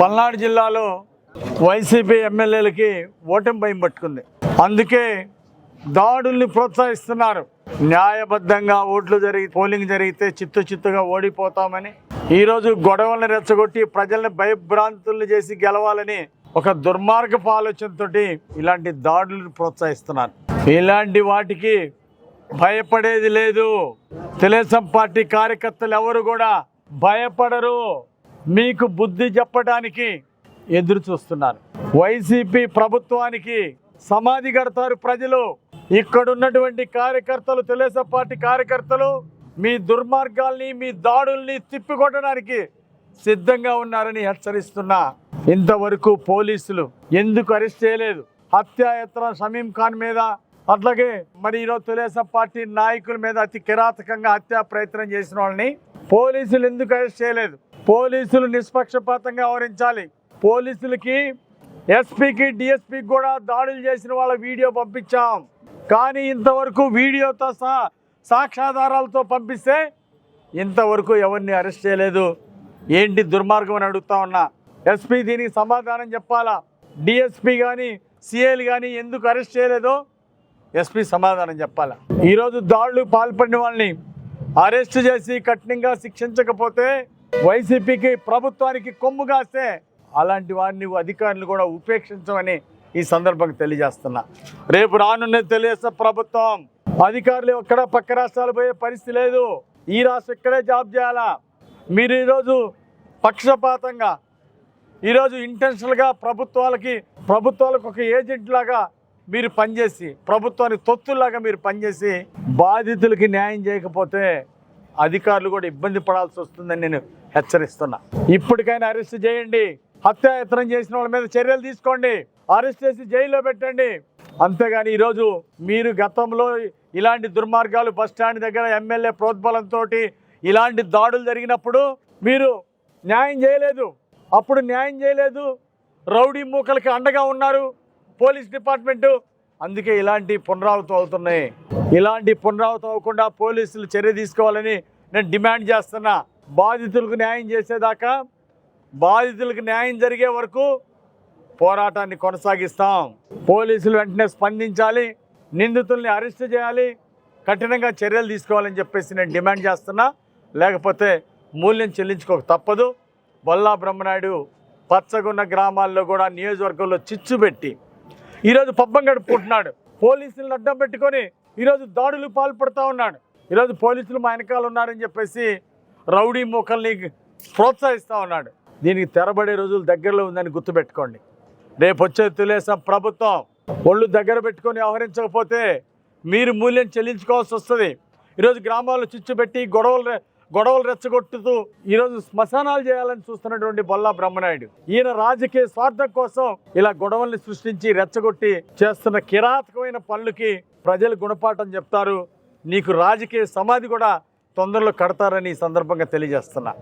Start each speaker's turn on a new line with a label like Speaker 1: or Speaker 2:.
Speaker 1: పల్నాడు జిల్లాలో వైసీపీ ఎమ్మెల్యేలకి ఓటమి భయం పట్టుకుంది. అందుకే దాడుల్ని ప్రోత్సహిస్తున్నారు. న్యాయబద్ధంగా ఓట్లు జరిగి పోలింగ్ జరిగితే చిత్తు చిత్తుగా ఓడిపోతామని ఈరోజు గొడవలను రెచ్చగొట్టి ప్రజల్ని భయభ్రాంతుల్ని చేసి గెలవాలని ఒక దుర్మార్గపు ఆలోచనతోటి ఇలాంటి దాడులను ప్రోత్సహిస్తున్నారు. ఇలాంటి వాటికి భయపడేది లేదు. తెలుగుదేశం పార్టీ కార్యకర్తలు ఎవరు కూడా భయపడరు. మీకు బుద్ధి చెప్పడానికి ఎదురు చూస్తున్నారు వైసీపీ ప్రభుత్వానికి సమాధి కడతారు ప్రజలు. ఇక్కడున్నటువంటి కార్యకర్తలు తెలుగుదేశం పార్టీ కార్యకర్తలు మీ దుర్మార్గాల్ని మీ దాడుల్ని తిప్పికొట్టడానికి సిద్ధంగా ఉన్నారని హెచ్చరిస్తున్నా. ఇంతవరకు పోలీసులు ఎందుకు అరెస్ట్ చేయలేదు? హత్యాయత్న షమీం ఖాన్ మీద అట్లాగే మరి ఈరోజు తెలుగుదేశం పార్టీ నాయకుల మీద అతి కిరాతకంగా హత్యా ప్రయత్నం చేసిన వాళ్ళని పోలీసులు ఎందుకు అరెస్ట్ చేయలేదు? పోలీసులు నిష్పక్షపాతంగా వ్యవహరించాలి. పోలీసులకి ఎస్పీకి డిఎస్పీకి కూడా దాడులు చేసిన వాళ్ళ వీడియో పంపించాం. కానీ ఇంతవరకు వీడియోతో సహా సాక్ష్యాధారాలతో పంపిస్తే ఇంతవరకు ఎవరిని అరెస్ట్ చేయలేదు. ఏంటి దుర్మార్గం అని అడుగుతా ఉన్నా. ఎస్పీ దీనికి సమాధానం చెప్పాలా? డిఎస్పీ కానీ సిఐలు కానీ ఎందుకు అరెస్ట్ చేయలేదో ఎస్పీ సమాధానం చెప్పాలా? ఈరోజు దాడులు పాల్పడిన వాళ్ళని అరెస్ట్ చేసి కఠినంగా శిక్షించకపోతే వైసీపీకి ప్రభుత్వానికి కొమ్ము కాస్తే అలాంటి వారిని అధికారులు కూడా ఉపేక్షించమని ఈ సందర్భంగా తెలియజేస్తున్నా. రేపు రానున్న తెలియజేస్తే ప్రభుత్వం. అధికారులు ఎక్కడ పక్క రాష్ట్రాలు పోయే పరిస్థితి లేదు. ఈ రాష్ట్రం ఇక్కడే జాబ్ చేయాలా? మీరు ఈరోజు పక్షపాతంగా ఈరోజు ఇంటెన్షనల్గా ప్రభుత్వాలకి ప్రభుత్వాలకు ఒక ఏజెంట్ లాగా మీరు పనిచేసి ప్రభుత్వానికి తొత్తుల్లాగా మీరు పనిచేసి బాధితులకి న్యాయం చేయకపోతే అధికారులు కూడా ఇబ్బంది పడాల్సి వస్తుందని నేను హెచ్చరిస్తున్నా. ఇప్పటికైనా అరెస్ట్ చేయండి. హత్యాయత్నం చేసిన వాళ్ళ మీద చర్యలు తీసుకోండి. అరెస్ట్ చేసి జైల్లో పెట్టండి. అంతేగాని ఈరోజు మీరు గతంలో ఇలాంటి దుర్మార్గాలు బస్ స్టాండ్ దగ్గర ఎమ్మెల్యే ప్రోద్బలంతో ఇలాంటి దాడులు జరిగినప్పుడు మీరు న్యాయం చేయలేదు. అప్పుడు న్యాయం చేయలేదు. రౌడీ మూకలకి అండగా ఉన్నారు. పోలీస్ డిపార్ట్మెంటు అందుకే ఇలాంటి పునరావృతం అవుతున్నాయి ఇలాంటి పునరావృతం అవ్వకుండా పోలీసులు చర్య తీసుకోవాలని నేను డిమాండ్ చేస్తున్నా. బాధితులకు న్యాయం చేసేదాకా బాధితులకు న్యాయం జరిగే వరకు పోరాటాన్ని కొనసాగిస్తాం. పోలీసులు వెంటనే స్పందించాలి నిందితుల్ని అరెస్ట్ చేయాలి కఠినంగా చర్యలు తీసుకోవాలని చెప్పేసి నేను డిమాండ్ చేస్తున్నా. లేకపోతే మూల్యం చెల్లించుకోక తప్పదు. బొల్లా బ్రహ్మనాయుడు పచ్చగున్న గ్రామాల్లో కూడా నియోజకవర్గంలో చిచ్చు పెట్టి ఈరోజు పబ్బం గడుపుకుంటున్నాడు. పోలీసులను అడ్డం పెట్టుకొని ఈరోజు దాడులు పాల్పడుతూ ఉన్నాడు. ఈరోజు పోలీసులు మా వెనకాల ఉన్నారని చెప్పేసి రౌడీ మూకల్ని ప్రోత్సహిస్తూ ఉన్నాడు. దీనికి తెరబడే రోజులు దగ్గరలో ఉందని గుర్తుపెట్టుకోండి. రేపు వచ్చే తెలుగుదేశం ప్రభుత్వం ఒళ్ళు దగ్గర పెట్టుకొని వ్యవహరించకపోతే మీరు మూల్యం చెల్లించుకోవాల్సి వస్తుంది. ఈరోజు గ్రామాల్లో చిచ్చు పెట్టి గొడవలు గొడవలు రెచ్చగొట్టుతూ ఈరోజు శ్మశానాలు చేయాలని చూస్తున్నటువంటి బొల్లా బ్రహ్మనాయుడు. ఈయన రాజకీయ స్వార్థం కోసం ఇలా గొడవల్ని సృష్టించి రెచ్చగొట్టి చేస్తున్న కిరాతకమైన పనులకి ప్రజలు గుణపాఠం చెప్తారు. నీకు రాజకీయ సమాధి కూడా తొందరలో కడతారని ఈ సందర్భంగా తెలియజేస్తున్నా.